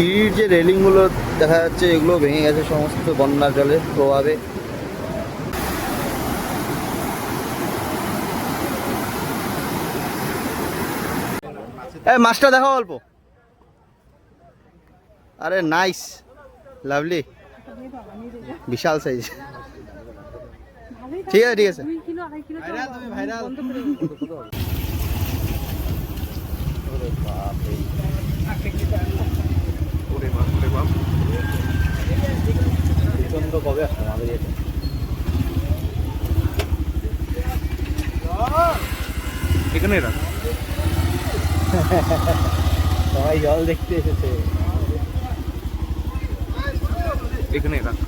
সিঁড়ির যে রেলিংগুলো দেখা যাচ্ছে, এগুলো ভেঙে গেছে সমস্ত বন্যার জলের প্রভাবে। মাছটা দেখো অল্প। আরে নাইস, লাভলি। বিশাল সাইজ ঠিক আছে ঠিক আছে। দুই প্রচণ্ড কবে আসবে আমাদের এটা এখানে রাখ সবাই জল দেখতে এসেছে এখানে রাখ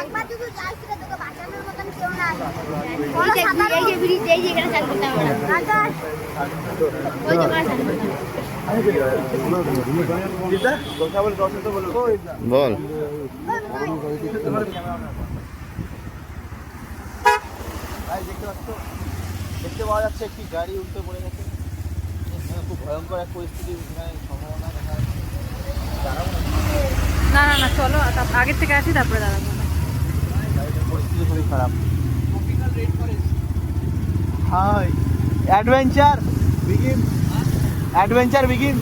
একবার শুধু চাল ছিল তোকে বাঁচানোর বল। দেখতে পাওয়া যাচ্ছে একটি গাড়ি উল্টে পড়ে গেছে খুব ভয়ঙ্কর এক পরিস্থিতি সম্ভাবনা দেখা না না না, চলো আগের থেকে আসি, তারপরে দাঁড়াবো। পরিস্থিতি খুবই খারাপ। Hi adventure begin adventure begin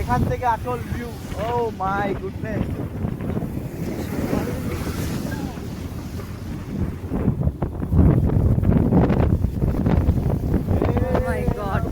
এখান থেকে আটল view oh my goodness my God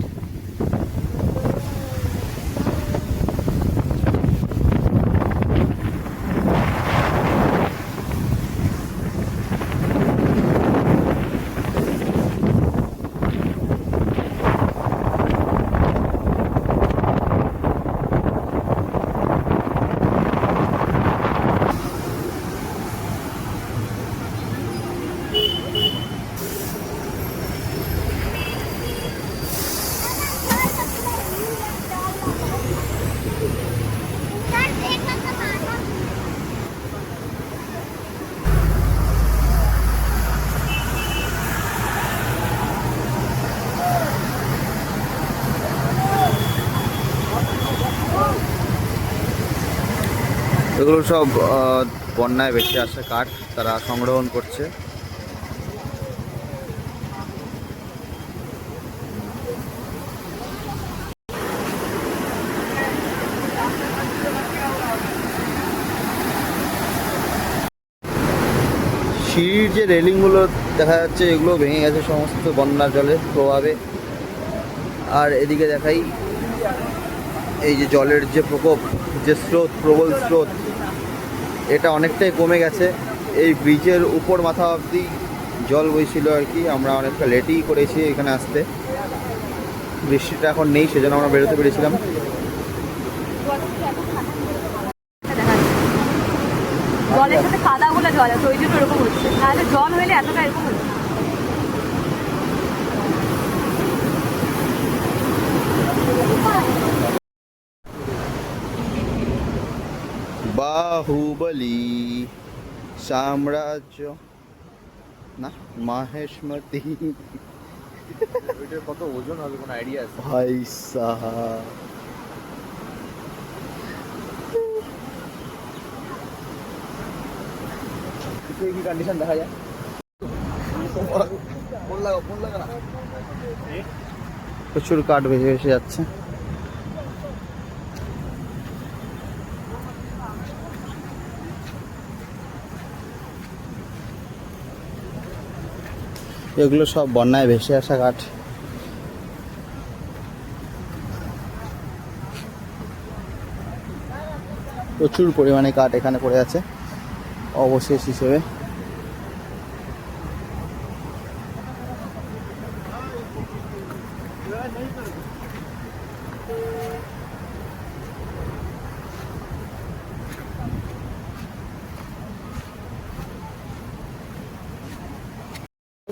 এগুলো সব বন্যায় ভেসে আসা কাঠ তারা সংগ্রহণ করছে। সিঁড়ির যে রেলিংগুলো দেখা যাচ্ছে, এগুলো ভেঙে গেছে সমস্ত বন্যার জলের প্রভাবে। আর এদিকে দেখাই এই যে জলের যে প্রকোপ, যে স্রোত, প্রবল স্রোত, এটা অনেকটাই কমে গেছে। এই ব্রিজের উপর মাথা অবধি জল বইছিল আর কি, আমরা অনেকটা লেটেই করেছি এখানে আসতে। বৃষ্টিটা এখন নেই, সেজন্য আমরা বেরোতে পেরেছিলাম। জলের সাথে কাদা গুলো জল আছে ওই জন্য এরকম হচ্ছে। জল এতটা এরকম হচ্ছে না। বাহুবলী সাম্রাজ্য না মাহেশমতি। কত ওজন হবে? কোনো আইডিয়া আছে? ভাই সাহা কি কন্ডিশন দেখা যায়? প্রচুর কাঠ ভেসে ভেসে যাচ্ছে। এগুলো সব বন্যায় ভেসে আসা কাঠ প্রচুর পরিমাণে কাঠ এখানে পড়ে আছে অবশেষ হিসেবে।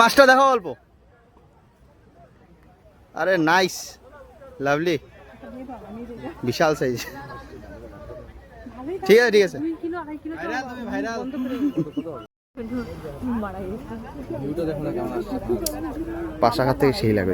মাছটা দেখো অল্প। আরে নাইস লাভলি বিশাল সাইজ ঠিক আছে ঠিক আছে। পাশাঘাত থেকে সেই লাগবে।